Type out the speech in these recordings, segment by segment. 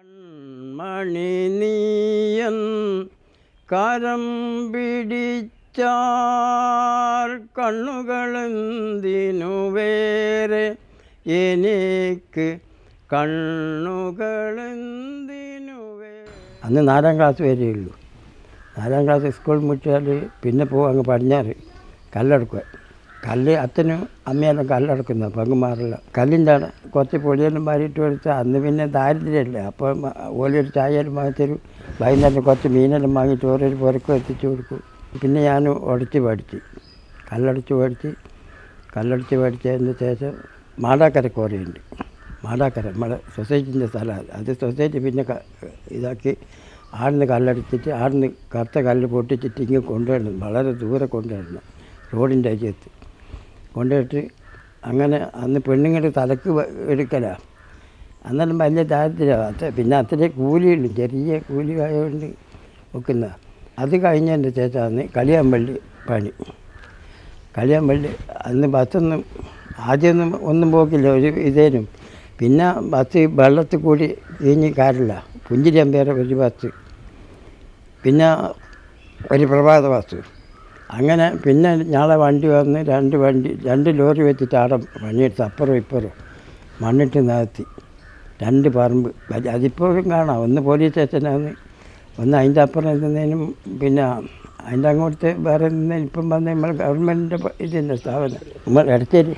കൺമണി നീയൻ കരം പിടിച്ചാർ കണ്ണുകളെന്തിനു വേറെ? എനിക്ക് കണ്ണുകളെന്തിനു അന്ന് നാലാം ക്ലാസ് വരെയുള്ളൂ നാലാം ക്ലാസ് സ്കൂൾ മുട്ടിയാൽ പിന്നെ പോകും അങ്ങ് പടിഞ്ഞാറ് കല്ലെടുക്കുക കല്ല് അച്ഛനും അമ്മയെല്ലാം കല്ലെടുക്കുന്ന പങ്കുമാറില്ല കല്ലിന്റെ ആണ് കുറച്ച് പൊടിയെല്ലാം മാറിയിട്ട് കൊടുത്താൽ അന്ന് പിന്നെ ദാരിദ്ര്യമല്ലേ. അപ്പോൾ ഓലൊരു ചായയെല്ലാം വാങ്ങിത്തരും വൈകുന്നേരം കുറച്ച് മീനെല്ലാം വാങ്ങിയിട്ട് ഓരോരു പുരക്കും എത്തിച്ചു കൊടുക്കും. പിന്നെ ഞാൻ ഉടച്ച് പഠിച്ച് കല്ലടച്ച് പഠിച്ച് കല്ലടച്ച് പഠിച്ചതിന് ശേഷം മാടാക്കര കോറിയുണ്ട്. മാടാക്കര നമ്മുടെ സൊസൈറ്റിന്റെ സ്ഥലമാണ് അത് സൊസൈറ്റി പിന്നെ ഇതാക്കി ആടുന്ന് കല്ലടിച്ചിട്ട് ആടുന്ന് കറുത്ത കല്ല് പൊട്ടിച്ചിട്ട് ഇങ്ങ് കൊണ്ടുവരണം വളരെ ദൂരെ കൊണ്ടുവരണം റോഡിന്റെ അരിയത്ത് കൊണ്ടുപോയിട്ട് അങ്ങനെ അന്ന് പെണ്ണുങ്ങളുടെ തലക്ക് എടുക്കലാണ് എടുക്കലാ. അന്നേരം വലിയ ദാരിദ്ര്യമാണ് പിന്നെ അത്രേ കൂലിയുണ്ട് ചെറിയ കൂലി ആയതുകൊണ്ട് വെക്കുന്ന അത് കഴിഞ്ഞതിന്റെ ശേഷമാണ് കളിയാമ്പള്ളി പണി. കളിയാമ്പള്ളി അന്ന് ബസ്സൊന്നും ആദ്യമൊന്നും ഒന്നും പോക്കില്ല. ഒരു ഇതേനും. പിന്നെ ബസ് വെള്ളത്തിൽ കൂടി കഴിഞ്ഞ് കാറില്ല പുഞ്ചിരി അമ്പേറെ ഒരു ബസ്. പിന്നെ ഒരു പ്രഭാത ബസ്. അങ്ങനെ പിന്നെ ഞങ്ങളെ വണ്ടി വന്ന് രണ്ട് വണ്ടി രണ്ട് ലോറി വെച്ചിട്ട് ആടെ പണിയെടുത്ത് അപ്പുറം ഇപ്പുറം മണ്ണിട്ട് നികത്തി. രണ്ട് പറമ്പ്. അതിപ്പോഴും കാണാം. ഒന്ന് പോലീസ് സ്റ്റേഷനാണ് ഒന്ന് അതിന്റെ അപ്പുറം നിന്നതിനും പിന്നെ അതിന്റെ അങ്ങോട്ട് വേറെ നിന്ന് ഇപ്പം വന്ന നമ്മൾ ഗവൺമെന്റിന്റെ ഇതിന്റെ സ്ഥാപനം. നമ്മൾ ഇടച്ചേരി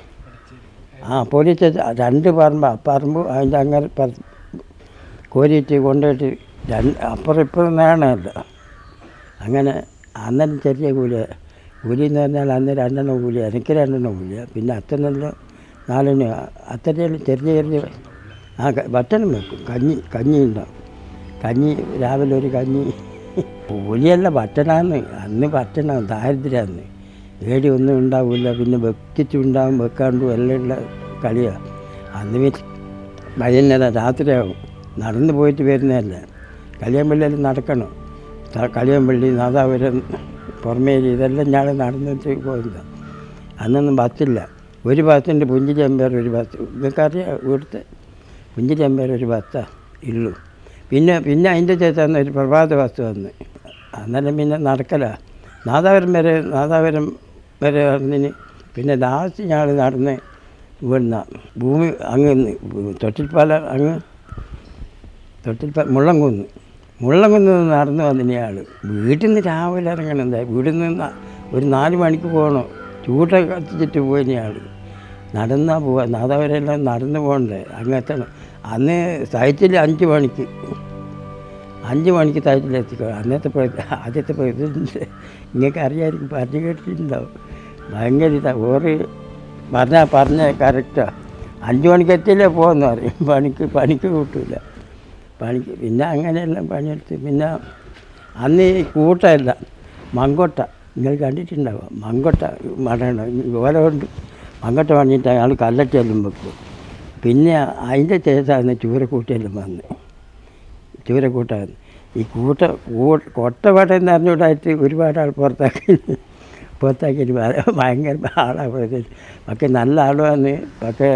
ആ പോലീസ് സ്റ്റേഷൻ രണ്ട് പറമ്പ് പറമ്പ് അതിന്റെ അങ്ങനെ കോരിയിട്ട് കൊണ്ടുപോയിട്ട് രണ്ട് അപ്പുറം ഇപ്പുറം നേണമല്ല അങ്ങനെ അന്നേരം ചെറിയ കൂലിയാണ് കൂലി എന്ന് പറഞ്ഞാൽ അന്ന് രണ്ടെണ്ണം കൂലി എനിക്ക് രണ്ടെണ്ണം കൂലിയാണ് പിന്നെ അച്ഛനെല്ലാം നാലെണ്ണം. അച്ഛന്റെ ചെറിയ ചെറിയ ആ ഭക്ഷണം വെക്കും. കഞ്ഞി കഞ്ഞി ഉണ്ടാവും. കഞ്ഞി രാവിലെ ഒരു കഞ്ഞി. കൂലിയല്ല ഭക്ഷണമാണ് അന്ന് ഭക്ഷണം ദാരിദ്ര്യമാണ് ഏടി ഒന്നും ഉണ്ടാവില്ല. പിന്നെ വെക്കിച്ചുണ്ടാവും വെക്കാണ്ടും എല്ലാം ഉള്ള കളിയാണ് അന്ന് വെച്ച് വൈകുന്നേരം രാത്രിയാവും. നടന്നു പോയിട്ട് വരുന്നതല്ല. കല്യാമ്പള്ളിയിൽ നടക്കണം. കല്യാമ്പള്ളി നാദാപുരം പുറമേരി ഇതെല്ലാം ഞാൻ നടന്നിട്ട് പോയില്ല അന്നൊന്നും ബസ്സില്ല. ഒരു ബസ്സിന്റെ പുഞ്ചിരി അമ്പേർ ഒരു ബസ്. നിങ്ങൾക്കറിയാം ഇവിടുത്തെ പുഞ്ചിരി അമ്പേർ ഒരു ബസ്സാ ഉള്ളൂ പിന്നെ പിന്നെ അതിന്റെ ചേച്ചന്ന് ഒരു പ്രഭാത ബസ് വന്ന്. അന്നേരം പിന്നെ നടക്കല. നാദാപുരം വരെ നാദാപുരം വരെ നടന്നിന്. പിന്നെ ലാസ്റ്റ് ഞങ്ങൾ നടന്ന് ഇവിടുന്ന. ഭൂമി അങ്ങ് തൊട്ടിൽപ്പാല അങ്ങ് തൊട്ടിൽപ്പാല മുള്ളംകുന്ന്. മുള്ളംകുന്ന് നടന്നു നടന്ന് വന്നിനയാൾ വീട്ടിൽ നിന്ന് രാവിലെ ഇറങ്ങണം. എന്താ വീട്ടിൽ നിന്ന് ഒരു നാല് മണിക്ക് പോകണം ചൂട്ട കത്തിച്ചിട്ട് പോയിനയാൾ നടന്നാ പോവാ. നാദാവരെല്ലാം നടന്ന് പോകണ്ടേ അങ്ങെത്തണം അന്ന് സൈറ്റിൽ അഞ്ച് മണിക്ക്. അഞ്ച് മണിക്ക് എത്തിക്കോ. അന്നത്തെ ആദ്യത്തെ പ്രസിഡന്റ് നിങ്ങൾക്ക് അറിയാമായിരിക്കും പറഞ്ഞു കേട്ടിട്ടുണ്ടാവും. ഭയങ്കര ഇതാ. ഓറ് പറഞ്ഞാൽ പറഞ്ഞ കറക്റ്റാണ് അഞ്ച് മണിക്ക് എത്തിയില്ലേ പോകുന്നു പറയും. പണിക്ക് പണിക്ക് കൂട്ടില്ല പണിക്ക് പിന്നെ അങ്ങനെയെല്ലാം പണിയെടുത്ത് പിന്നെ അന്ന് ഈ കൂട്ടമല്ല മങ്കൊട്ട. നിങ്ങൾ കണ്ടിട്ടുണ്ടാവുക മങ്കൊട്ട മടങ്ങണം. ഓല കൊണ്ട് മങ്കൊട്ട പണിയിട്ട് അയാൾ കല്ലറ്റെല്ലാം വെക്കും. പിന്നെ അതിന്റെ ശേഷമാണ് ചൂരക്കൂട്ടെല്ലാം വന്ന്. ചൂരക്കൂട്ടാണ്. ഈ കൂട്ട കൂ- കൊട്ടവട എന്ന് അറിഞ്ഞുകൂടായിട്ട് ഒരുപാട് ആൾ പുറത്താക്കി. പുറത്താക്കിയിട്ട് ഭ- ഭയങ്കര ആളാണ് പക്ഷെ നല്ല ആളുമാണ് പക്ഷേ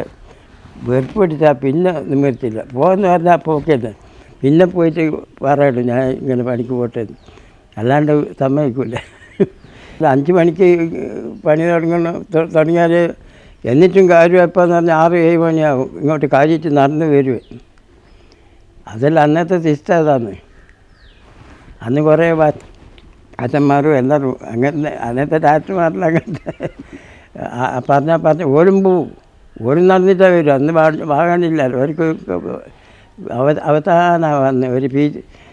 വെറുപ്പ് പിടിച്ചാൽ പിന്നെ നിവർത്തില്ല പോകുന്ന പറഞ്ഞാൽ പോക്കല്ലേ. പിന്നെ പോയിട്ട് പറയട്ടു ഞാൻ ഇങ്ങനെ പണിക്ക് പോട്ടെ. അല്ലാണ്ട് സമ്മതിക്കില്ല അഞ്ച് മണിക്ക് പണി തുടങ്ങണം തുടങ്ങിയാൽ എന്നിട്ടും കാര്യം എപ്പോൾ എന്ന് പറഞ്ഞാൽ ആറ് ഏഴ് മണിയാവും. ഇങ്ങോട്ട് കാര്യമായിട്ട് നടന്ന് വരുവേ. അതല്ല അന്നത്തെ സിസ്റ്റം അതാണ്. അന്ന് കുറേ അച്ഛന്മാരും എല്ലാവരും അങ്ങനത്തെ അന്നത്തെ ഡാക്ടർമാരിൽ അങ്ങനത്തെ പറഞ്ഞാൽ പറഞ്ഞ ഓരും പോവും ഓരും നടന്നിട്ടാണ് വരും അന്ന് വാ- അവർക്ക് അവ അവസാനമാണ് ഒരു പി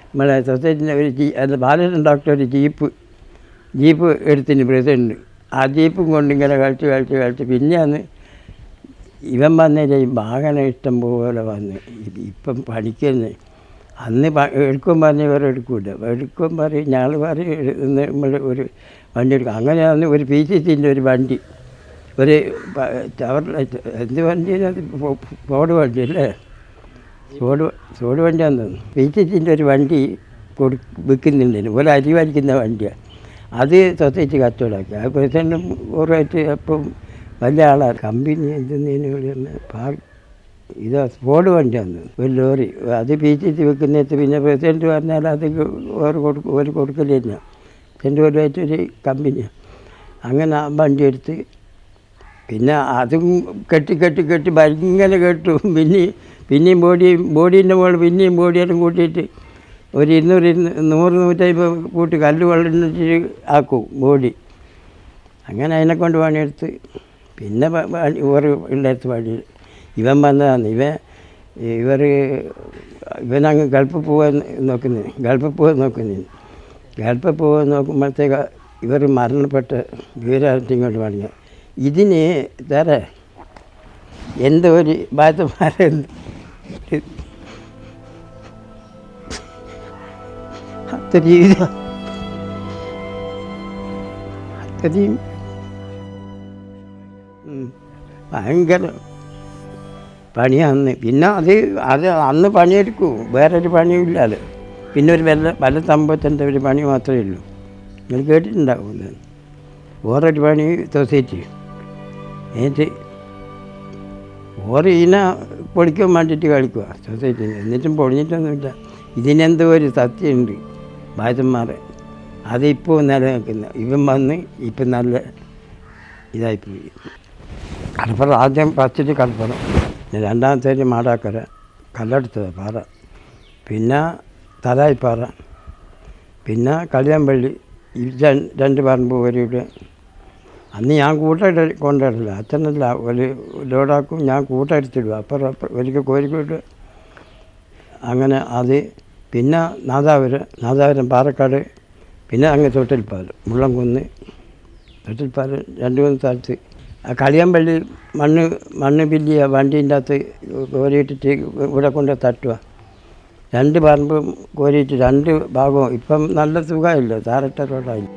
നമ്മളെ സൊസൈറ്റിന്റെ ഒരു ജീ അത് ബാലകൃഷ്ണൻ ഡോക്ടർ ഒരു ജീപ്പ് ജീപ്പ് എടുത്തിന് പ്രസിഡന്റ് ആ ജീപ്പും കൊണ്ട് ഇങ്ങനെ കളിച്ച് കളിച്ച് കളിച്ച് പിന്നെയാണ് ഇവൻ വന്നേരം ഈ വാഹനം ഇഷ്ടം പോലെ വന്ന്. ഇപ്പം പഠിക്കുന്നത് അന്ന് എടുക്കും പറഞ്ഞ് ഇവർ എടുക്കൂല. എടുക്കും പറയും ഞങ്ങൾ പറയും നമ്മൾ ഒരു വണ്ടി എടുക്കും. അങ്ങനെയാണ് ഒരു പി സി സിന്റെ ഒരു വണ്ടി. ഒരു ചവർ എന്ത് വണ്ടിയാണ് ഫോർഡ് വണ്ടി അല്ലേ? സോഡ് സോഡ് വണ്ടിയാന്ന് സി ഒരു വണ്ടി കൊടു വിൽക്കുന്നുണ്ട് ഒരു അരി വലിക്കുന്ന വണ്ടിയാണ് അത് സൊസൈറ്റി കച്ചവടമാക്കി. ആ പ്രസിഡന്റും കുറേയായിട്ട് എപ്പം വലിയ ആളാണ് കമ്പനി എന്തെന്നതിന് പാൽ ഇത് സ്പോഡ് വണ്ടിയാണ് ഒരു ലോറി. അത് പീച്ചിട്ട് വെക്കുന്നത് പിന്നെ പ്രസിഡന്റ് പറഞ്ഞാൽ അത് ഒരു കൊടുക്ക ഒരു കൊടുക്കലില്ല. ഒരു ഏറ്റൊരു കമ്പനിയാണ് അങ്ങനെ ആ വണ്ടി എടുത്ത് പിന്നെ അതും കെട്ടി കെട്ടി കെട്ടി ഭയങ്കര കെട്ടു. പിന്നെ പിന്നെയും ബോഡി ബോഡീന്റെ മുകളിൽ പിന്നെയും ബോഡിയെല്ലാം കൂട്ടിയിട്ട് ഒരു ഇരുന്നൂറ് ഇരുന്ന് നൂറ് നൂറ്റമ്പത് കൂട്ടി കല്ല് വെള്ളിട്ട് ആക്കും ബോഡി. അങ്ങനെ അതിനെ കൊണ്ട് പണിയെടുത്ത് പിന്നെ ഇവർ ഉണ്ടെടുത്ത് പണി. ഇവൻ വന്നതാണ്. ഇവൻ ഇവർ ഇവനങ്ങ് ഗൾഫ് പോകാൻ നോക്കുന്നത് ഗൾഫ് പോകാൻ നോക്കുന്നത് ഗൾഫ് പോകാൻ നോക്കുമ്പോഴത്തേക്ക് ഇവർ മരണപ്പെട്ട വിവരമായിട്ട് കൊണ്ട് പണിഞ്ഞു. ഇതിന് തരേ എന്തോ ഒരു ബാധമാരെ അത്രയും. ഭയങ്കര പണിയാന്ന്. പിന്നെ അത് അത് അന്ന് പണിയെടുക്കൂ. വേറൊരു പണിയില്ലാതെ പിന്നെ ഒരു വല്ല വല്ല തമ്പത്തിന്റെ ഒരു പണി മാത്രമേ ഉള്ളൂ. നിങ്ങൾ കേട്ടിട്ടുണ്ടാവും. വേറൊരു പണി സൊസൈറ്റി. എന്നിട്ട് ഓറ് ഇതിനെ പൊളിക്കാൻ വേണ്ടിയിട്ട് കളിക്കുക സൊസൈറ്റി. എന്നിട്ടും പൊളിഞ്ഞിട്ടൊന്നുമില്ല ഇതിനെന്തോ ഒരു സത്യമുണ്ട് ഭാര്യന്മാരെ അതിപ്പോൾ നിലനിൽക്കുന്ന. ഇവൻ വന്ന് ഇപ്പം നല്ല ഇതായിപ്പോയി. കടപ്പുറം ആദ്യം ഫസ്റ്റിൽ പിന്നെ രണ്ടാമത്തേക്ക് മാടാക്കര. കല്ലെടുത്തത് പാറ. പിന്നെ തലായിപ്പാറ. പിന്നെ ര- രണ്ട് പറമ്പ് വരെയുടെ അന്ന് ഞാൻ കൂട്ടായിട്ട് കൊണ്ടിടില്ല അച്ഛനല്ല ഒരു ലോഡാക്കും ഞാൻ കൂട്ടടിച്ചിടും അപ്പുറം ഒരിക്കൽ കോരിക്കോട്ട് അങ്ങനെ അത് പിന്നെ നാദാപുരം നാദാപുരം പാലക്കാട് പിന്നെ അങ്ങ് തൊട്ടിൽപ്പാലം മുള്ളംകുന്ന്. തൊട്ടിൽപ്പാലം രണ്ട് മൂന്ന് സ്ഥലത്ത്. ആ കളിയമ്പള്ളി മണ്ണ് മണ്ണ് പില്ലിയ വണ്ടീന്റെ അകത്ത് കോരിയിട്ടിട്ട് ഇവിടെ കൊണ്ട് തട്ടുക രണ്ട് പറമ്പും കോരിയിട്ട് രണ്ട് ഭാഗവും. ഇപ്പം നല്ല സുഖമില്ല താരട്ട റോഡായി.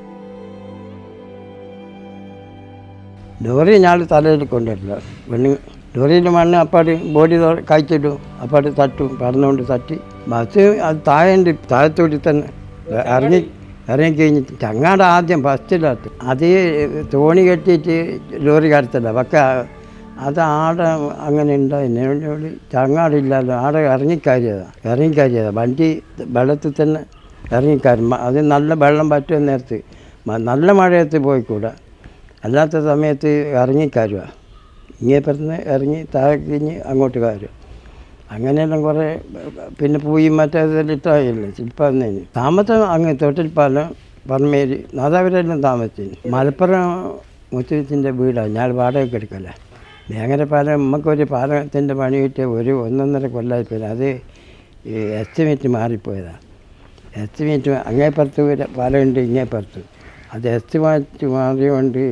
ലോറി ഞാൻ തലയിൽ കൊണ്ടിട്ടില്ല പെണ്ണ് ലോറിയിൽ മണ്ണ് അപ്പാട് ബോഡി കഴിച്ചിട്ടു കഴിച്ചിടും അപ്പാട് തട്ടും. പറന്നുകൊണ്ട് തട്ടി. ബസ് അത് താഴെയുണ്ട് താഴത്തോടി തന്നെ ഇറങ്ങി ഇറങ്ങി കഴിഞ്ഞിട്ട് ചങ്ങാട് ആദ്യം ഫസ്റ്റിലാത്ത് അത് തോണി കെട്ടിയിട്ട് ലോറി കടത്തില്ല പക്ഷെ അത് ആടെ അങ്ങനെ ഉണ്ടായിരുന്നു ചങ്ങാടില്ലല്ലോ ആടെ ഇറങ്ങിക്കാരിയതാണ് ഇറങ്ങിക്കാരിയതാണ് വണ്ടി വെള്ളത്തിൽ തന്നെ ഇറങ്ങിക്കാരും അത് നല്ല വെള്ളം പറ്റുന്ന നേരത്ത്. നല്ല മഴയത്ത് പോയിക്കൂടാ. അല്ലാത്ത സമയത്ത് ഇറങ്ങി കയറുക. പറഞ്ഞ് ഇറങ്ങി താഴെ തിരിഞ്ഞ് അങ്ങോട്ട് കയറുക. അങ്ങനെയെല്ലാം കുറേ പിന്നെ പോയി മറ്റേതെല്ലാം ഇട്ടായില്ലേ ശില്പന്നതിന് താമസം അങ്ങ് തൊട്ടിൽപ്പാലം പറമേരി നാദാപുരെല്ലാം താമസിച്ചു. മലപ്പുറം മുത്തച്ഛന്റെ വീടാണ്. ഞാൻ വാടകയ്ക്ക് എടുക്കല. വേങ്ങരപ്പാലം നമുക്കൊരു പാലത്തിന്റെ പണി കിട്ടിയ ഒരു ഒന്നൊന്നര കൊല്ലമായിപ്പോയി അത് എസ്റ്റിമേറ്റ് മാറിപ്പോയതാണ് എസ്റ്റിമേറ്റ് അങ്ങേപ്പുറത്ത് പാലമുണ്ട് ഇങ്ങേപ്പുറത്ത് അത് എസ്റ്റിമേറ്റ് മാറിയോണ്ട്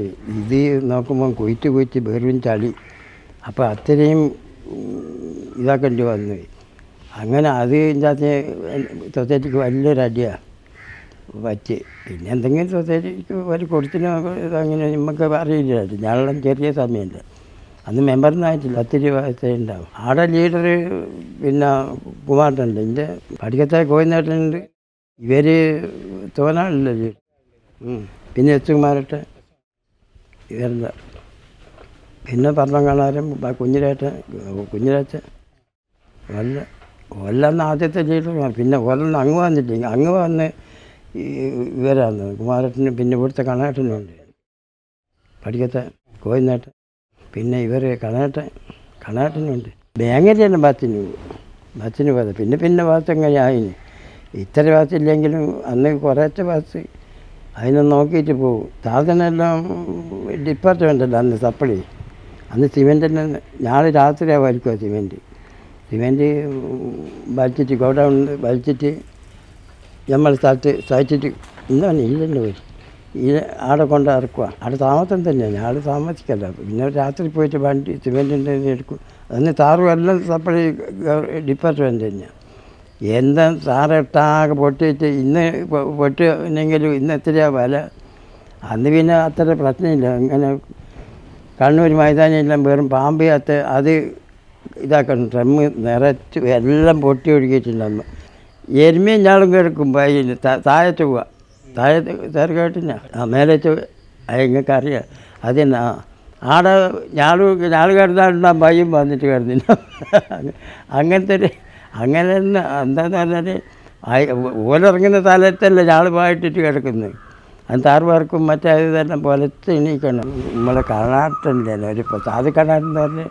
ഇത് നോക്കുമ്പോൾ കുയിറ്റ് കുയിറ്റ് വെറും ചളി. അപ്പോൾ അത്രയും ഇതാക്കേണ്ടി വന്നു. അങ്ങനെ അത് ഇതിനകത്ത് സൊസൈറ്റിക്ക് വലിയൊരു അടിയാണ് പറ്റി. പിന്നെ എന്തെങ്കിലും സൊസൈറ്റിക്ക് ഒരു കൊടുത്തിന് അങ്ങനെ നമുക്ക് അറിയില്ല. ഞങ്ങളെല്ലാം ചെറിയ സമയമില്ല അന്ന് മെമ്പറിനായിട്ടില്ല ഒത്തിരി ഉണ്ടാവും. ആടെ ലീഡർ പിന്നെ കുമാരനുണ്ട് എന്റെ പഠിക്കത്തെ കോയിന്നേട്ടനുണ്ട് ഇവർ തോന്നാറില്ല ലീഡർ. പിന്നെ എസ് കുമാരട്ടെ പിന്നെ പറമ്പങ്കാളാരും കുഞ്ഞിരേട്ടൻ കുഞ്ഞിരേറ്റൻ ഒല്ല ഒല്ലെന്ന് ആദ്യത്തെ ലീഡറാണ് പിന്നെ ഒല്ലെന്ന് അങ്ങ് വന്നിട്ടില്ല അങ്ങ് വന്ന് ഇവരാന്ന് ഇവരാണ് പിന്നെ ഇവിടുത്തെ കണേട്ടനുണ്ട് പഠിക്കത്തെ കോയിനേട്ടൻ പിന്നെ ഇവർ കണേട്ടൻ കണേട്ടനുണ്ട് ബാങ്കരയാണ് ബസ്സിന് പോകും ബസ്സിന് പോയത്. പിന്നെ പിന്നെ ബസ് എങ്ങനെ ആയിന് ഇത്ര ഭാഗത്തില്ലെങ്കിലും അന്ന് കുറേച്ച ബസ് അതിനെ നോക്കിയിട്ട് പോകും സാധനമെല്ലാം ഡിപ്പാർട്ട്മെന്റല്ല അന്ന് സപ്ലൈ. അന്ന് സിമെന്റിന് നാളെ രാത്രിയാണ് വലിക്കുക സിമെന്റ് സിമെന്റ് വലിച്ചിട്ട് ഗോഡൗൺ വലിച്ചിട്ട് നമ്മൾ സ്ഥലത്ത് സഹിച്ചിട്ട് എന്താണ് ഇല്ലെന്ന് പോയി. ഈ ആടെ കൊണ്ട് ഇറക്കുക ആടെ താമസം തന്നെയാണ്. ഞാൻ താമസിക്കല്ല. പിന്നെ രാത്രി പോയിട്ട് വണ്ടി സിമെന്റിന്റെ എടുക്കും. അതിന് താറും എല്ലാം സപ്ലൈ ഡിപ്പാർട്ട്മെന്റ് തന്നെയാണ് എന്താ സാറിട്ടാകെ പൊട്ടിയിട്ട് ഇന്ന് പൊ- പൊട്ടിയെങ്കിലും ഇന്ന് എത്രയാ വില? അന്ന് പിന്നെ അത്ര പ്രശ്നമില്ല. അങ്ങനെ കണ്ണൂർ മൈതാനെല്ലാം വെറും പാമ്പിയത്ത് അത് ഇതാക്കണം. ഡ്രമ്മ് നിറച്ച് എല്ലാം പൊട്ടി ഒഴുകിയിട്ടുണ്ടെന്ന് എരുമയും ഞാളും കിടക്കും വയലിൽ. താഴത്ത് പോവുക താഴത്ത് തേർക്കേട്ടില്ല ആ മേലത്ത് നിങ്ങൾക്ക് അറിയാം. അതിന് ആടെ ഞാൾ ഞാൾ കിടന്നാണ്ടാകും പയ്യും വന്നിട്ട് കിടന്നില്ല. അങ്ങനത്തെ ഒരു അങ്ങനെ തന്നെ എന്താന്ന് പറഞ്ഞാൽ ഓലിറങ്ങുന്ന സ്ഥലത്തല്ല ഞാൾ പോയിട്ടിട്ട് കിടക്കുന്നത് അത് താറുപാർക്കും മറ്റേ ഇതെല്ലാം പോലെ എണീക്കണം. നമ്മളെ കണാട്ടുണ്ടല്ലോ ഒരു സാധു കണാട്ടെന്ന് പറഞ്ഞ്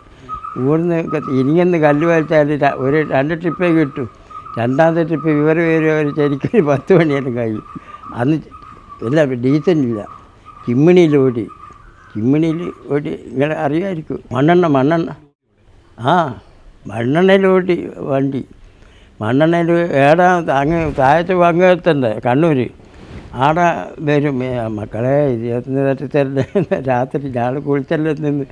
ഇവിടുന്ന് ഇനിയെന്ന് കല്ല് വലിച്ചാൽ ഒരു രണ്ട് ട്രിപ്പേ കിട്ടും. രണ്ടാമത്തെ ട്രിപ്പ് ഇവർ വരും അവർ ശരിക്കും പത്ത് മണിയെല്ലാം കഴിയും. അന്ന് എല്ലാം ഡീസന്റ് ഇല്ല. ചിമ്മിണിയിൽ ഓടി. ചിമ്മിണിയിൽ ഓടി ഇങ്ങനെ അറിയാമായിരിക്കും മണ്ണെണ്ണ മണ്ണെണ്ണ. ആ. മണ്ണെണ്ണയിൽ ഓടി വണ്ടി. മണ്ണെണ്ണയിൽ ഏടാ അങ്ങ് താഴത്ത് പങ്കുവെത്തണ്ടേ കണ്ണൂർ ആടെ വരും. മക്കളെ ഇരുപത്തൊന്ന് തട്ടി തരുന്ന രാത്രി ഞാൻ കുളിച്ചെല്ലാം നിന്ന്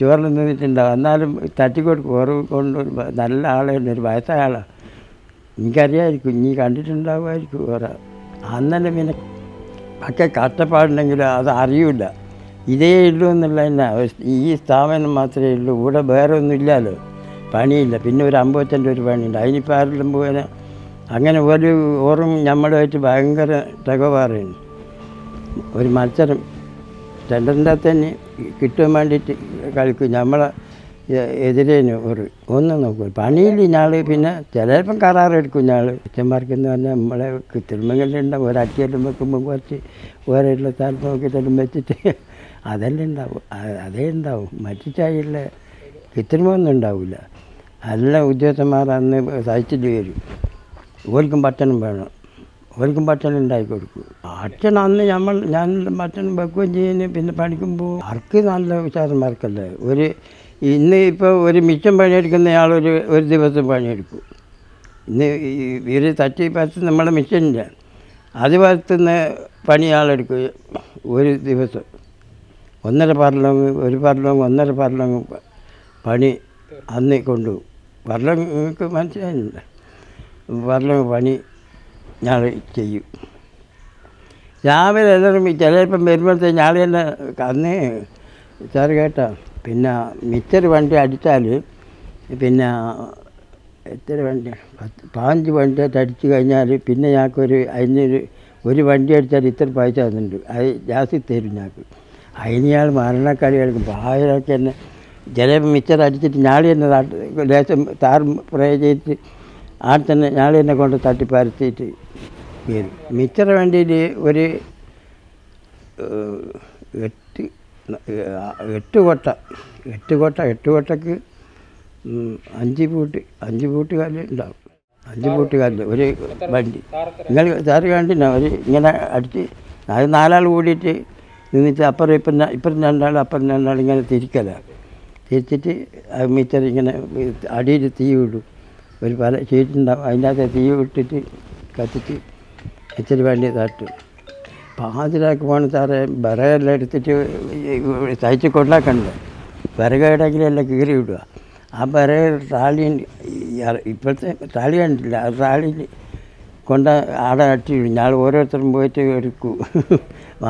ചോറിൽ നിന്നിട്ടുണ്ടാവും എന്നാലും തട്ടിക്കൊടുക്കും ഓറ് കൊണ്ട് നല്ല ആളായിരുന്നു ഒരു വയസ്സായ ആളാണ് എനിക്കറിയാമായിരിക്കും നീ കണ്ടിട്ടുണ്ടാവുമായിരിക്കും ഓരോ. അന്നല്ലേ പിന്നെ ഒക്കെ കഷ്ടപ്പാടുണ്ടെങ്കിലും അത് അറിയില്ല. ഇതേ ഉള്ളൂ എന്നുള്ള ഈ സ്ഥാപനം മാത്രമേ ഉള്ളൂ. ഇവിടെ വേറെ ഒന്നും ഇല്ലല്ലോ. പണിയില്ല. പിന്നെ ഒരു അമ്പത്തന്റെ ഒരു പണിയുണ്ട്. അതിനിപ്പോൾ ആരെല്ലാം പോയാൽ അങ്ങനെ ഒരു ഓറും നമ്മളുമായിട്ട് ഭയങ്കര തകവാറുണ്ട് ഒരു മത്സരം ടെൻഡറിന്റെ തന്നെ കിട്ടാൻ വേണ്ടിയിട്ട് കളിക്കും. നമ്മളെ എതിരേന് ഒരു ഒന്നും നോക്കും. പണിയില്ല ഞാൾ പിന്നെ ചിലപ്പം കരാറെടുക്കും ഞാൾ അച്ഛന്മാർക്ക് എന്ന് പറഞ്ഞാൽ നമ്മളെ തിരുമംഗലുണ്ടാവും ഒരട്ടിയെല്ലാം വെക്കുമ്പോൾ കുറച്ച് ഓരോ സ്ഥലത്ത് നോക്കിയിട്ടെല്ലാം വെച്ചിട്ട് അതെല്ലാം ഉണ്ടാവും. അതേ ഉണ്ടാവും. മറ്റു ചായയുള്ള കൃത്രിമൊന്നും ഉണ്ടാവില്ല. എല്ലാ ഉദ്യോഗസ്ഥന്മാർ അന്ന് സഹിച്ചിട്ട് വരും ഓർക്കും ഭക്ഷണം വേണം. ഓർക്കും ഭക്ഷണം ഉണ്ടാക്കി കൊടുക്കും. അച്ഛൻ അന്ന് നമ്മൾ ഞാൻ ഭക്ഷണം വെക്കുകയും ചെയ്യുന്നു പിന്നെ പഠിക്കുമ്പോൾ ആർക്ക് നല്ല ഉഷാറന്മാർക്കല്ലേ ഒരു ഇന്ന് ഇപ്പോൾ ഒരു മിച്ചം പണിയെടുക്കുന്ന ഒരു ഒരു ദിവസം പണിയെടുക്കും. ഇന്ന് ഇവർ തട്ടി പത്ത് നമ്മളെ മിച്ചമില്ല അത് പരത്തുന്ന പണിയാളെടുക്കും ഒരു ദിവസം. ഒന്നര പറലോങ് ഒരു പറലോങ് ഒന്നര പറലോങ് പണി അന്ന് കൊണ്ടുപോകും. പറലോങ് നിങ്ങൾക്ക് മനസ്സിലായില്ല. പറലോങ് പണി ഞാൻ ചെയ്യും. രാവിലെ എല്ലാവരും ചിലപ്പം വരുമ്പോഴത്തേക്ക് ഞാൻ തന്നെ അന്ന് സാറ് കേട്ടോ. പിന്നെ മിച്ചർ വണ്ടി അടിച്ചാൽ പിന്നെ എത്ര വണ്ടി? പത്ത് പതിനഞ്ച് വണ്ടിയായിട്ട് അടിച്ചു കഴിഞ്ഞാൽ പിന്നെ ഞങ്ങൾക്കൊരു അതിനൊരു ഒരു വണ്ടി അടിച്ചാൽ ഇത്ര പൈസ തന്നിട്ടുണ്ട്. അത് ജാസ്തി തരും ഞങ്ങൾക്ക്. അതിന് ഞാൻ മരണക്കളി പായലൊക്കെ തന്നെ ചിലപ്പോൾ മിച്ചർ അടിച്ചിട്ട് ഞാളി തന്നെ തട്ട് ലേശം താർ പ്രേ ചെയ്തിട്ട് ആടെ തന്നെ ഞാളി തന്നെ കൊണ്ട് തട്ടിപ്പരത്തിയിട്ട് വരും മിച്ചർ വണ്ടിയിൽ ഒരു എട്ട് എട്ട് കൊട്ട എട്ട് കൊട്ട എട്ട് കൊട്ടക്ക് അഞ്ച് പൂട്ട് അഞ്ച് പൂട്ട് കാൽ ഉണ്ടാവും. അഞ്ച് പൂട്ട് കാലിൽ ഒരു വണ്ടി. നിങ്ങൾ സാറ് കണ്ടില്ല ഒരു ഇങ്ങനെ അടിച്ച് അത് നാലാൾ കൂടിയിട്ട് നിന്നിട്ട് അപ്പുറം ഇപ്പം ഇപ്പുറം രണ്ടാൾ അപ്പുറം രണ്ടാൾ ഇങ്ങനെ തിരിക്കല തിരിച്ചിട്ട് മീറ്റർ ഇങ്ങനെ അടിയിൽ തീ വിടും ഒരു പല ഷീറ്റുണ്ടാവും. അതിന്റെ തീ ഇട്ടിട്ട് കത്തിച്ച് ഇച്ചിരി വേണ്ടി തട്ടും. പാതിരാക്ക് പോകണ സാറേ വിറകെല്ലാം എടുത്തിട്ട് തയ്ച്ച് കൊണ്ടാക്കണ്ടേ? വിറക് എല്ലാം കീറി വിടുക ആ വിറക് ട്രാലി ഇപ്പോഴത്തെ ട്രാലി കണ്ടില്ല ആ ട്രാലിയിൽ കൊണ്ട് ആടെ വിടും ഞാൻ ഓരോരുത്തരും പോയിട്ട് എടുക്കും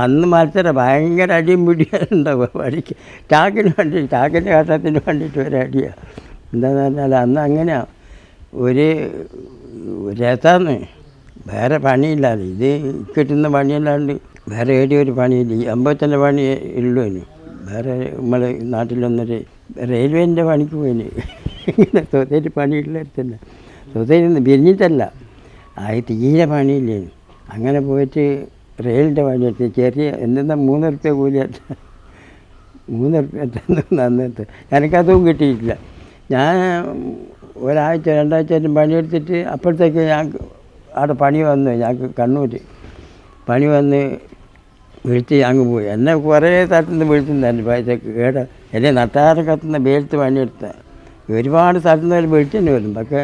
അന്ന് മത്സരം. ഭയങ്കര അടിയും പിടിയുണ്ടാവും അടിക്ക് ചാക്കിന് വേണ്ടി ചാക്കിന്റെ കഷ്ടത്തിന് വേണ്ടിയിട്ട് ഒരു അടിയാണ് എന്താണെന്ന് പറഞ്ഞാൽ അന്ന് അങ്ങനെയാണ് ഒരു രസമാണ് വേറെ പണിയില്ലാതെ. ഇത് കിട്ടുന്ന പണിയല്ലാണ്ട് വേറെ ഏടി ഒരു പണിയില്ല. ഈ അമ്പത്തിന്റെ പണി ഉള്ളൂ അതിന് വേറെ നമ്മളെ നാട്ടിലൊന്നൊരു റെയിൽവേന്റെ പണിക്ക് പോയിന്. ഇങ്ങനെ സ്വതേരി പണിയില്ലാത്തല്ല സ്വതേരി നിന്ന് പിരിഞ്ഞിട്ടല്ല. അത് തീരെ പണിയില്ലേ അങ്ങനെ പോയിട്ട് റെയിലിന്റെ പണിയെടുത്ത് ചെറിയ എന്തെന്നാ മൂന്ന് റുപ്യ കൂലിയായിട്ട് മൂന്ന് റുപ്യ അന്നത്തെ? എനിക്കതും കിട്ടിയിട്ടില്ല. ഞാൻ ഒരാഴ്ച രണ്ടാഴ്ച പണിയെടുത്തിട്ട് അപ്പോഴത്തേക്ക് ഞാൻ അവിടെ പണി വന്നു ഞങ്ങൾക്ക് കണ്ണൂർ പണി വന്ന് വിളിച്ച് അങ്ങ് പോയി. എന്നെ കുറേ തരത്തിൽ നിന്ന് വിളിച്ചിട്ടുണ്ടായിരുന്നു പൈസക്ക് കേടാ എന്നെ നട്ടാറ് കത്തുന്ന ബേലത്ത് പണിയെടുത്ത. ഒരുപാട് സ്ഥലത്തുനിന്ന് നിന്ന് വിളിച്ചെന്നെ വരും. പക്ഷേ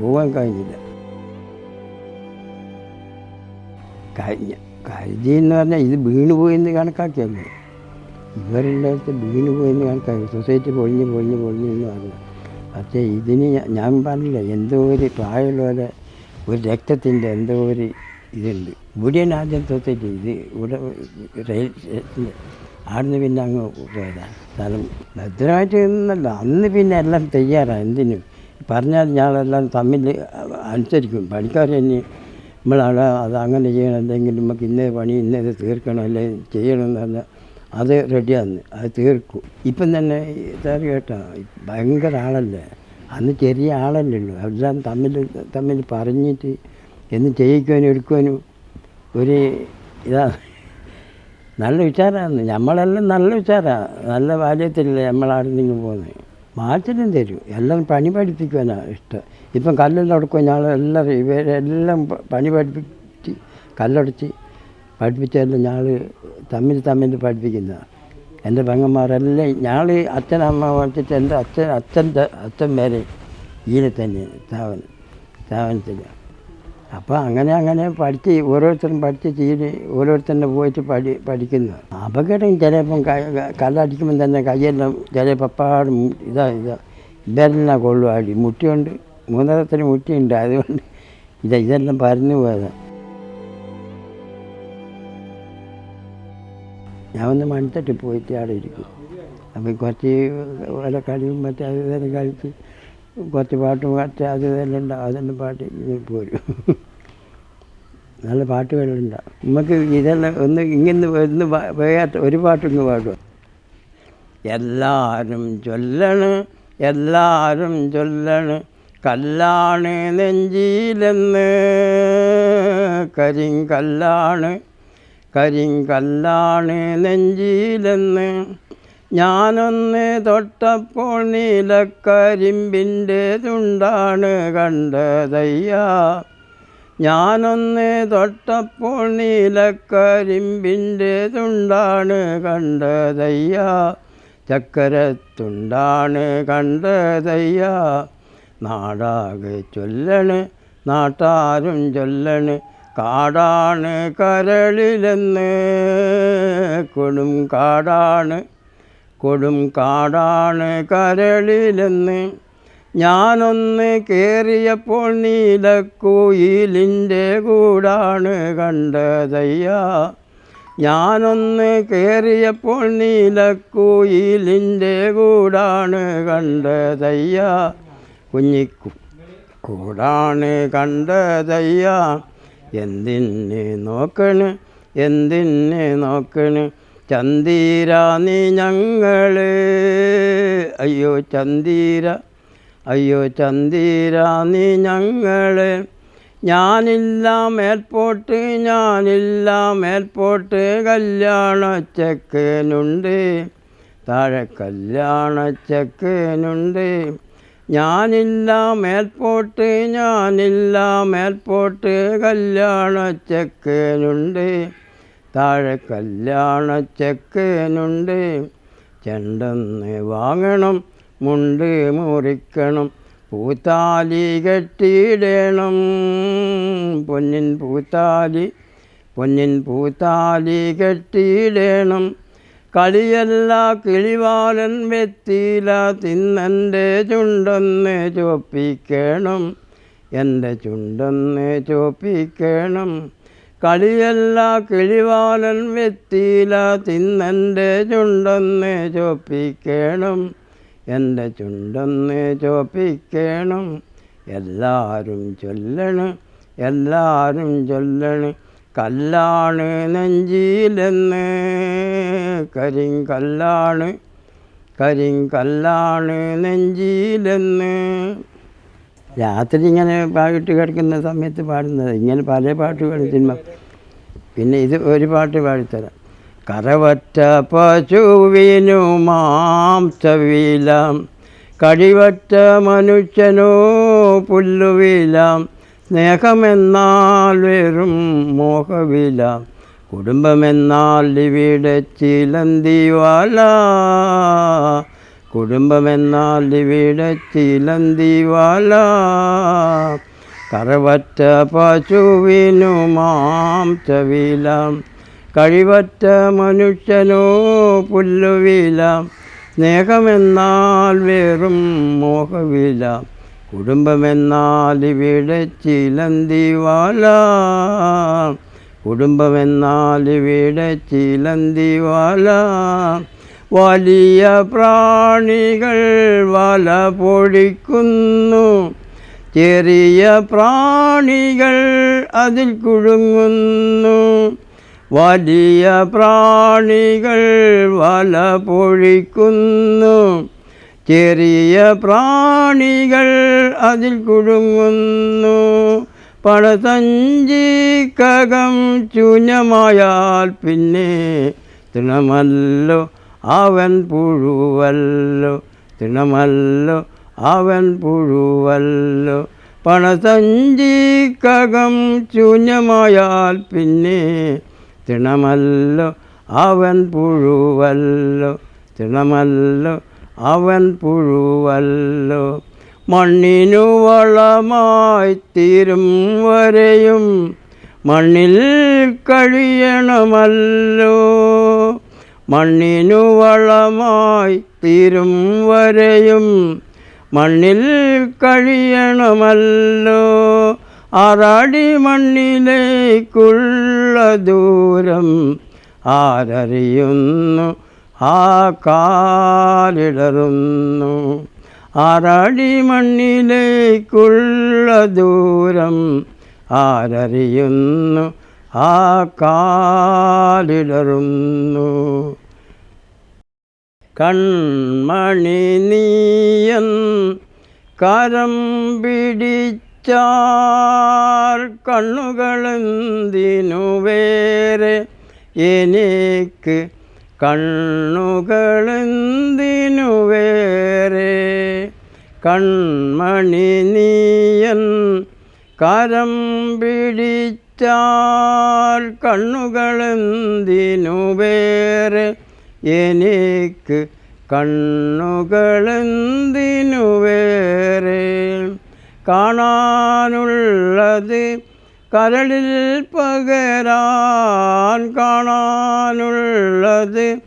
പോകാൻ കഴിഞ്ഞില്ല. കരുതി എന്ന് പറഞ്ഞാൽ ഇത് വീണ് പോയെന്ന് കണക്കാക്കിയല്ലേ? ഇവരുടെ അടുത്ത് വീണ് പോയെന്ന് കണക്കാക്കി. സൊസൈറ്റി പൊളിഞ്ഞ് പൊളിഞ്ഞ് പൊളിഞ്ഞ് എന്ന് പറഞ്ഞു. പക്ഷേ ഇതിന് ഞാൻ പറഞ്ഞില്ല എന്തോ ഒരു പ്രായമുള്ളവരെ ഒരു രക്തത്തിന്റെ എന്തോ ഒരു ഇതുണ്ട്. ഇവിടെയാണ് ആദ്യം സൊസൈറ്റി ഇത് ഇവിടെ റെയിൽ ആടുന്ന് പിന്നെ അങ്ങ് പോയതാണ് സ്ഥലം ഭദ്രമായിട്ട് നിന്നല്ല അന്ന് പിന്നെ എല്ലാം തയ്യാറാണ് എന്തിനും. പറഞ്ഞാൽ ഞങ്ങളെല്ലാം തമ്മിൽ അനുസരിക്കും. പണിക്കാർ തന്നെ നമ്മളവിടെ അത് അങ്ങനെ ചെയ്യണം. എന്തെങ്കിലും നമുക്ക് ഇന്ന പണി ഇന്നത് തീർക്കണം അല്ലെ? ചെയ്യണം എന്ന് പറഞ്ഞാൽ അത് റെഡിയാന്ന് അത് തീർക്കും. ഇപ്പം തന്നെ സാർ കേട്ടോ? ഭയങ്കര ആളല്ലേ? അന്ന് ചെറിയ ആളല്ലേ ഉള്ളൂ. എല്ലാം തമ്മിൽ തമ്മിൽ പറഞ്ഞിട്ട് എന്ന് ചെയ്യിക്കുവാനും എടുക്കുവാനും ഒരു ഇതാ. നല്ല വിചാരമാണ് നമ്മളെല്ലാം നല്ല വിചാരമാണ് നല്ല ബാല്യത്തിലല്ലേ നമ്മളാടുന്നെങ്കിൽ പോകുന്നത് മാറ്റലും തരും. എല്ലാം പണി പഠിപ്പിക്കുവാനാണ് ഇഷ്ടം. ഇപ്പം കല്ലെല്ലാം എടുക്കും. ഞങ്ങളെല്ലാം എല്ലാവരും ഇവരെല്ലാം പണി പഠിപ്പിച്ച് കല്ലടച്ച് പഠിപ്പിച്ചതെല്ലാം ഞങ്ങൾ തമ്മിൽ തമ്മിൽ പഠിപ്പിക്കുന്ന എന്റെ പെങ്ങന്മാരെല്ലാം അച്ഛൻ അമ്മ പഠിച്ചിട്ട് എന്റെ അച്ഛൻ അച്ഛന്റെ അച്ഛൻ വരെ ഈനെ തന്നെ സ്ഥാപനം സ്ഥാപനത്തിൽ അപ്പോൾ അങ്ങനെ അങ്ങനെ പഠിച്ച് ഓരോരുത്തരും പഠിച്ച് ചെയ്ത് ഓരോരുത്തരുടെ പോയിട്ട് പഠി പഠിക്കുന്നു അപകടം ചിലപ്പം കല്ലടിക്കുമ്പോൾ കല്ലടിക്കുമ്പം തന്നെ കയ്യെല്ലാം ചിലപ്പോൾ പാടും ഇതാ ഇതാ. ഇതെല്ലാം കൊള്ളുവാടി മുട്ടിയുണ്ട്. മൂന്നരത്തിന് മുറ്റിയുണ്ട് അതുകൊണ്ട് ഇത് ഇതെല്ലാം പറഞ്ഞു പോയത്. ഞാൻ ഒന്ന് മണിത്തട്ടി പോയിട്ട് അവിടെ ഇരിക്കും അപ്പം കുറച്ച് വല കളിയും മറ്റേ അത് ഇതെല്ലാം കളിച്ച് കുറച്ച് പാട്ടും മറ്റേ അത് ഇതെല്ലാം ഉണ്ടാവും അതെല്ലാം പാട്ട് ഇത് പോരും. നല്ല പാട്ടുകളുണ്ടാവും നമുക്ക് ഇതെല്ലാം ഒന്ന് ഇങ്ങനെ ഒന്ന് വേയാത്ത ഒരു പാട്ടിങ്ങ് പാടും എല്ലാരും ചൊല്ലണ് എല്ലാരും ചൊല്ലണ്. കല്ലാണ് നെഞ്ചിയിലെന്ന് കരിങ്കല്ലാണ് കരിങ്കല്ലാണ് നെഞ്ചിയിലെന്ന് ഞാനൊന്ന് തൊട്ടപ്പോൾ നീലക്കരിമ്പിന്റെ തുണ്ടാണ് കണ്ടതയ്യ. ഞാനൊന്ന് തൊട്ടപ്പോൾ നീലക്കരിമ്പിന്റെ തുണ്ടാണ് കണ്ടതയ്യ. ചക്കരത്തുണ്ടാണ് കണ്ടതയ്യ. നാടാകെ ചൊല്ലണ് നാട്ടാരും ചൊല്ലണ് കാടാണ് കരളിലെന്ന്. കൊടും കാടാണ് കൊടും കാടാണ് കരളിലെന്ന്. ഞാനൊന്ന് കയറിയപ്പോൾ നീലക്കുയിലിന്റെ കൂടാണ് കണ്ടതയ്യ. ഞാനൊന്ന് കയറിയപ്പോൾ നീലക്കുയിലിന്റെ കൂടാണ് കണ്ടതയ്യ. കുഞ്ഞിക്കു കൂടാണ് കണ്ടതയ്യ. എന്തിന്നെ നോക്കണ് എന്തിന്നെ നോക്കണ്. ചന്ദീര നീ ഞങ്ങൾ അയ്യോ ചന്തീര അയ്യോ ചന്ദീര നീ ഞങ്ങൾ ഞാനില്ല മേൽപോട്ട് ഞാനില്ല മേൽപോട്ട്. കല്യാണ ചെക്കനുണ്ട് താഴെ കല്യാണ ചെക്കനുണ്ട് ഞാനില്ല മേൽപോട്ട് ഞാനില്ല മേൽപോട്ട് കല്യാണ ചെക്കേനുണ്ട് താഴെ കല്യാണ ചെക്കേനുണ്ട് ചെണ്ടെന്ന് വാങ്ങണം മുണ്ട് മുറിക്കണം പൂത്താലി കെട്ടിയിടണം. പൊന്നിൻ പൂത്താലി പൊന്നിൻ പൂത്താലി കെട്ടിയിടണം. കളിയല്ല കിളിവാലൻ വെത്തിയില തിന്നെന്റെ ചുണ്ടൊന്ന് ചോപ്പിക്കണം എന്റെ ചുണ്ടൊന്ന് ചോപ്പിക്കണം കളിയല്ല കിളിവാലൻ വെത്തിയില തിന്നെന്റെ ചുണ്ടൊന്ന് ചോപ്പിക്കണം എന്റെ ചുണ്ടൊന്ന് ചോപ്പിക്കണം എല്ലാവരും ചൊല്ലണ് എല്ലാവരും ചൊല്ലണ്. കല്ലാണ് നെഞ്ചിയിലെന്ന് കരിങ്കല്ലാണ് കരിങ്കല്ലാണ് നെഞ്ചിയിലെന്ന് രാത്രി ഇങ്ങനെ പാട്ട് കിടക്കുന്ന സമയത്ത് പാടുന്നത്. ഇങ്ങനെ പല പാട്ടുകൾ സിനിമ പിന്നെ ഇത് ഒരു പാട്ട് പാടിത്തരാം. കറവറ്റ പശുവിനു മാംസവിലാം കടിവറ്റ മനുഷ്യനോ പുല്ലുവിലാം സ്നേഹമെന്നാൽ വെറും മോഹവില കുടുംബമെന്നാൽ ഇവിടെ ചിലന്തിവാല കുടുംബമെന്നാൽ ഇവിടെ ചിലന്തിവാല കറവറ്റ പശുവിനു മാം ചവില കഴിവറ്റ മനുഷ്യനോ പുല്ലുവില. സ്നേഹമെന്നാൽ വെറും മോഹവില കുടുംബമെന്നാൽ ഇവിടെ ചിലന്തിവാല. കുടുംബമെന്നാൽ ഇവിടെ ചിലന്തിവാല. വലിയ പ്രാണികൾ വല പൊടിക്കുന്നു ചെറിയ പ്രാണികൾ അതിൽ കുടുങ്ങുന്നു. വലിയ പ്രാണികൾ വല പൊഴിക്കുന്നു. ചെറിയ പ്രാണികൾ അതിൽ കുടുങ്ങുന്നു. പണസഞ്ചിക്കകം ശൂന്യമായാൽ പിന്നെ തൃണമല്ലോ അവൻ പുഴുവല്ലോ. തൃണമല്ലോ അവൻ പുഴുവല്ലോ. പണസഞ്ചിക്കകം ശൂന്യമായാൽ പിന്നെ തൃണമല്ലോ അവൻ പുഴുവല്ലോ. തിണമല്ലോ അവൻ പുഴുവല്ലോ. മണ്ണിനു വളമായി തീരും വരെയും മണ്ണിൽ കഴിയണമല്ലോ. മണ്ണിനു വളമായി തീരും വരെയും മണ്ണിൽ കഴിയണമല്ലോ. ആറാടി മണ്ണിലേക്കുള്ള ദൂരം ആരറിയുന്നു? ആ കാലിടറുന്നു ആറാടി മണ്ണിലേക്കുള്ള ദൂരം ആരറിയുന്നു. ആ കാലിടറുന്നു കൺമണി നീയൻ കരം പിടിച്ചാർ കണ്ണുകളെന്തിനു വേറെ എനിക്ക് കണ്ണുകളെന്തിനു വേറെ കൺമണി നീയൻ കരം പിടിച്ചാൽ കണ്ണുകളെന്തിനു വേറെ എനിക്ക് കണ്ണുകളെന്തിനു വേറെ കാണാനുള്ളത് കരളിൽ പകരാൻ കാണാനുള്ളത്.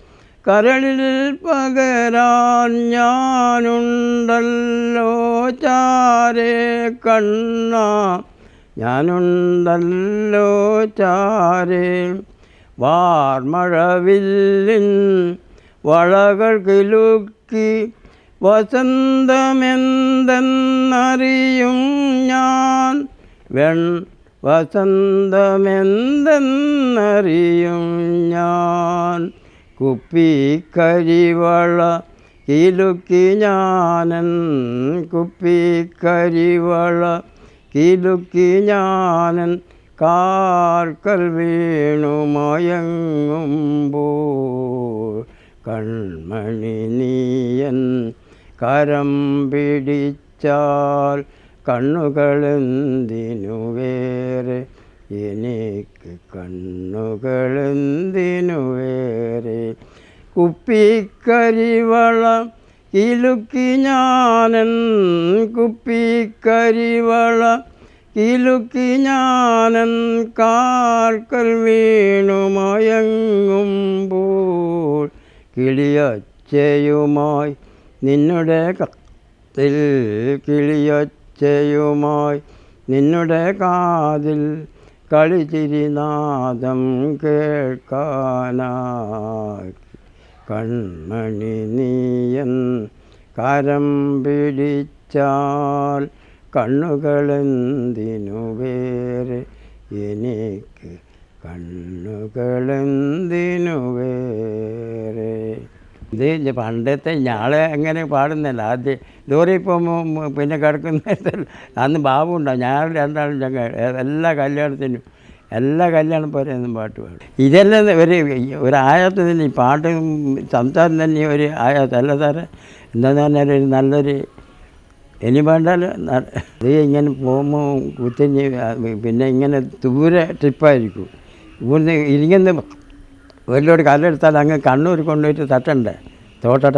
കരളിൽ പകരാൻ ഞാനുണ്ടല്ലോ ചാരേ കണ്ണ. ഞാനുണ്ടല്ലോ ചാരേ. വാർമഴവില്ലിൻ വളകൾ കിലുക്കി വസന്തമെന്തെന്നറിയും ഞാൻ. വെൺ വസന്തമെന്തെന്നറിയും ഞാൻ. കുപ്പിക്കരിവള കിലുക്കി ഞാനൻ. കുപ്പിക്കരിവള കിലുക്കി ഞാനൻ. കാർക്കൽ വീണു മയങ്ങുമ്പോൾ കൺമണി നീയൻ കരം പിടിച്ചാൽ കണ്ണുകളെന്തിനു വേറെ എനിക്ക് കണ്ണുകളെന്തിനു വേറെ കുപ്പിക്കരിവള കിലുക്കി ഞാനൻ കുപ്പിക്കരിവള കിലുക്കി ഞാനൻ കാർക്കൽ വീണു മയങ്ങുമ്പോൾ കിളിയൊച്ചയുമായി നിന്നുടെ കത്തിൽ കിളിയൊച്ചയുമായി നിന്നുടെ കാതിൽ കളിതിരിനാദം കേൾക്കാനായി. കൺമണി നീയൻ കരം പിടിച്ചാൽ കണ്ണുകളെന്തിനു വേറെ എനിക്ക് കണ്ണുകളെന്തിനു വേറെ ഇത് പണ്ടത്തെ ഞാളെ അങ്ങനെ പാടുന്നില്ല. ആദ്യം ലോറി പോകുമ്പോൾ പിന്നെ കിടക്കുന്ന അന്ന് ബാബു ഉണ്ടാവും ഞാൻ രണ്ടാളും ഞങ്ങൾ എല്ലാ കല്യാണത്തിനും എല്ലാ കല്യാണം പോരെയൊന്നും പാട്ട് പാടും. ഇതെല്ലാം ഒരു ഒരു ആയത്ത് തന്നെ ഈ പാട്ട് സംസാരം തന്നെ ഒരു ആയത്ത് അല്ല സാറേ. എന്താന്ന് പറഞ്ഞാൽ ഒരു നല്ലൊരു ഇനി വേണ്ടാൽ ഇത് ഇങ്ങനെ പോകുമ്പോൾ കുത്തിഞ്ഞ് പിന്നെ ഇങ്ങനെ ദൂരെ ട്രിപ്പായിരിക്കും ഇവിടുന്ന് ഇരിക്കുന്ന വലിയൊരു കല്ലെടുത്താൽ അങ്ങ് കണ്ണൂർ കൊണ്ടുപോയിട്ട് തട്ടണ്ടേ? തോട്ടട.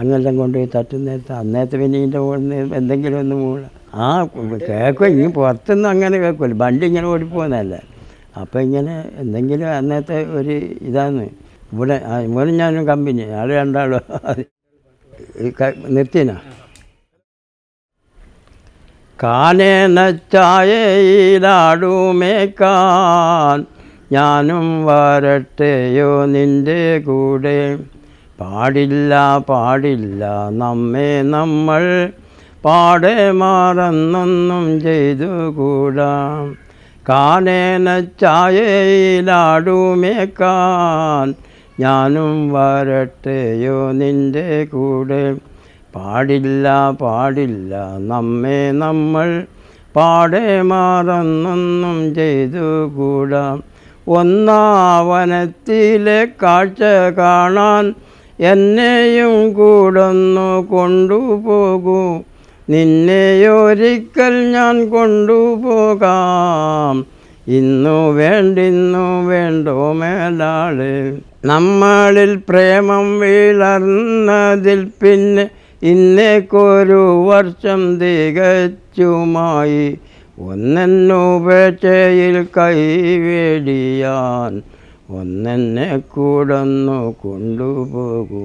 അങ്ങെല്ലാം കൊണ്ടുപോയി തട്ടുന്നേരത്ത് അന്നേരത്തെ പിന്നെ ഇതിന്റെ മുകളിൽ എന്തെങ്കിലും ഒന്ന് മൂള ആ കേൾക്കും. ഇനി പുറത്തുനിന്ന് അങ്ങനെ കേൾക്കുമല്ലോ വണ്ടി ഇങ്ങനെ ഓടിപ്പോകുന്നതല്ലേ. അപ്പോൾ ഇങ്ങനെ എന്തെങ്കിലും അന്നത്തെ ഒരു ഇതാണ് ഇവിടെ ഇവിടെ ഞാനും കമ്പനി. ആൾ രണ്ടാളും. നിർത്തിനാ കാനേന ചായയിലാടുമേക്കാൻ ഞാനും വരട്ടെയോ നിന്റെ കൂടെ. പാടില്ല പാടില്ല നമ്മെ നമ്മൾ പാടെ മാറന്നൊന്നും ചെയ്തു കൂടാം കാനേന ചായയിലാടുമേക്കാൻ ഞാനും വരട്ടെയോ നിന്റെ കൂടെ. പാടില്ല പാടില്ല നമ്മെ നമ്മൾ പാടെ മാറന്നൊന്നും ചെയ്തു കൂടാം ഒന്നാവനത്തിലെ കാഴ്ച കാണാൻ എന്നെയും കൂടൊന്നു കൊണ്ടുപോകൂ. നിന്നെയൊരിക്കൽ ഞാൻ കൊണ്ടുപോകാം. ഇന്നു വേണ്ടിന്നു വേണ്ടോ മേലാളെ നമ്മളിൽ പ്രേമം വീളർന്നതിൽ പിന്നെ ഇന്നേക്കൊരു വർഷം തികച്ചുമായി. ഒന്നെന്നുപേക്ഷയിൽ കൈവേടിയാൻ ഒന്നെന്നെ കൂടന്നു കൊണ്ടുപോകൂ.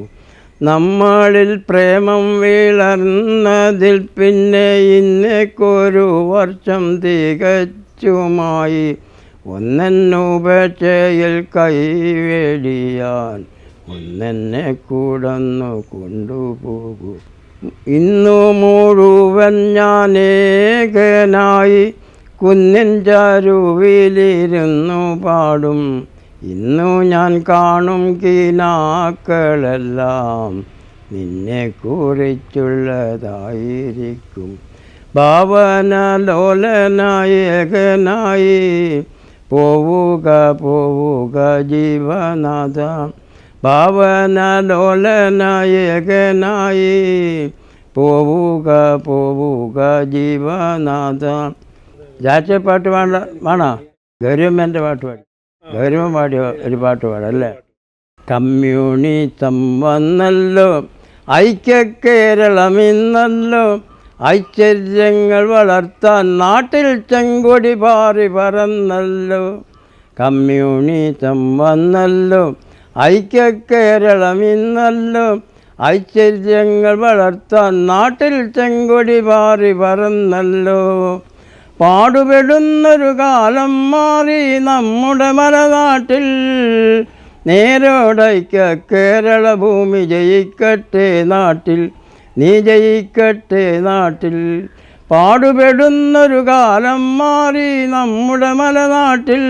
നമ്മളിൽ പ്രേമം വീളർന്നതിൽ പിന്നെ ഇന്നേക്കൊരു വർഷം തികച്ചുമായി ഒന്നെന്നുപേക്ഷയിൽ കൈവേടിയാൻ ഒന്നെന്നെ കൂടന്നു കൊണ്ടുപോകൂ. ഇന്നു മുഴുവൻ ഞാൻ ഏകനായി കുന്നിൻ ചരുവിലിരുന്നു പാടും. ഇന്നു ഞാൻ കാണും കീനാക്കളെല്ലാം. നിന്നെ കുറിച്ചുള്ളതായിരിക്കും. ഭാവന ലോലനായകനായി പോവുക പോവുക ജീവനാഥ. ഭാവന ലോലനായി പോവുക പോവുക ജീവനാഥ. ജാറ്റപ്പാട്ട് വേണ്ട വേണോ ഗൗരവമ്മേന്റെ പാട്ട് പാടി. ഗൗരവം പാടിയ ഒരു പാട്ട് പാടല്ലേ? കമ്മ്യൂണിസം വന്നല്ലോ ഐക്യ കേരളം ഇന്നല്ലോ ഐശ്വര്യങ്ങൾ വളർത്താൻ നാട്ടിൽ ചെങ്കൊടി പാറി പറന്നല്ലോ. കമ്മ്യൂണിസം വന്നല്ലോ ഐക്യ കേരളം ഇന്നല്ലോ ഐശ്വര്യങ്ങൾ വളർത്താൻ നാട്ടിൽ ചെങ്കൊടി പാറി പറന്നല്ലോ. പാടുപെടുന്നൊരു കാലം മാറി നമ്മുടെ മലനാട്ടിൽ. നേരോടയ്ക്ക കേരള ഭൂമി ജയിക്കട്ടെ നാട്ടിൽ. നീ ജയിക്കട്ടെ നാട്ടിൽ. പാടുപെടുന്നൊരു കാലം മാറി നമ്മുടെ മലനാട്ടിൽ.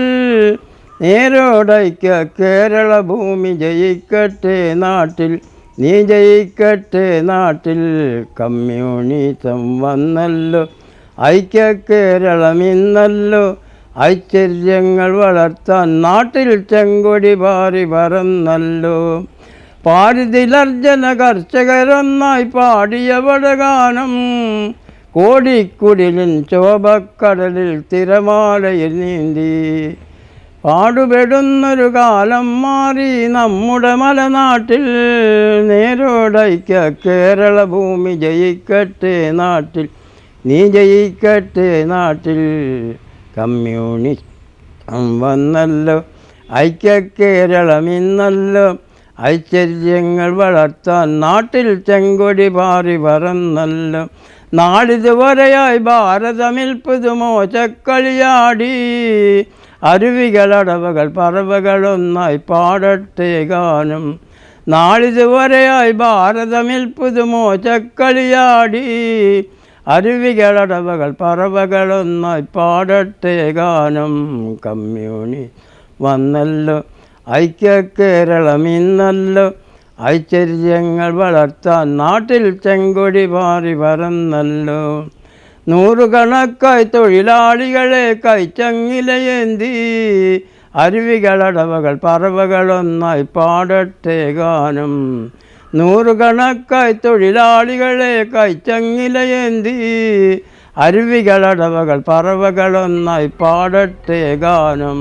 നേരോടയ്ക്ക കേരള ഭൂമി ജയിക്കട്ടെ നാട്ടിൽ നീ ജയിക്കട്ടെ നാട്ടിൽ. കമ്മ്യൂണിസം വന്നല്ലോ ഐക്യ കേരളം ഇന്നല്ലോ. ഐശ്വര്യങ്ങൾ വളർത്താൻ നാട്ടിൽ ചെങ്കൊടി പാറി പറന്നല്ലോ. പാരിതിലർജന കർഷകരൊന്നായി പാടിയ വടഗാനം. കോടിക്കുടിലിൻ ശോഭക്കടലിൽ തിരമാലയിൽ നീന്തി. പാടുപെടുന്നൊരു കാലം മാറി നമ്മുടെ മലനാട്ടിൽ നേരോടൈക്ക കേരള ഭൂമി ജയിക്കട്ടെ നാട്ടിൽ നീ ജയിക്കട്ടെ നാട്ടിൽ. കമ്മ്യൂണിസ്റ്റ് വന്നല്ലോ ഐക്യ കേരളം ഇന്നല്ലോ. ഐശ്വര്യങ്ങൾ വളർത്താൻ നാട്ടിൽ ചെങ്കൊടി പാറി പറന്നല്ലോ. നാളിതുവരെയായി ഭാരതമിൽ പുതുമോശക്കളിയാടി അരുവികളടവകൾ പറവകളൊന്നായി പാടട്ടെ ഗാനം. നാളിതുവരെയായി ഭാരതമിൽ പുതുമോചക്കളിയാടി. അരുവികളടവകൾ പറവകളൊന്നായി പാടട്ടെ ഗാനം. കമ്മ്യൂണി വന്നല്ലോ ഐക്യ കേരളം ഇന്നല്ലോ. ഐശ്വര്യങ്ങൾ വളർത്താൻ നാട്ടിൽ ചെങ്കൊടി പാറി പറന്നല്ലോ. നൂറുകണക്കായി തൊഴിലാളികളെ കൈച്ചങ്ങിലയേന്തി അരുവികളടവകൾ പറവകളൊന്നായി പാടട്ടെ ഗാനം. നൂറുകണക്കായി തൊഴിലാളികളെ കൈച്ചങ്ങിലയേന്തി അരുവികളടവകൾ പറവകളൊന്നായി പാടട്ടെ ഗാനം.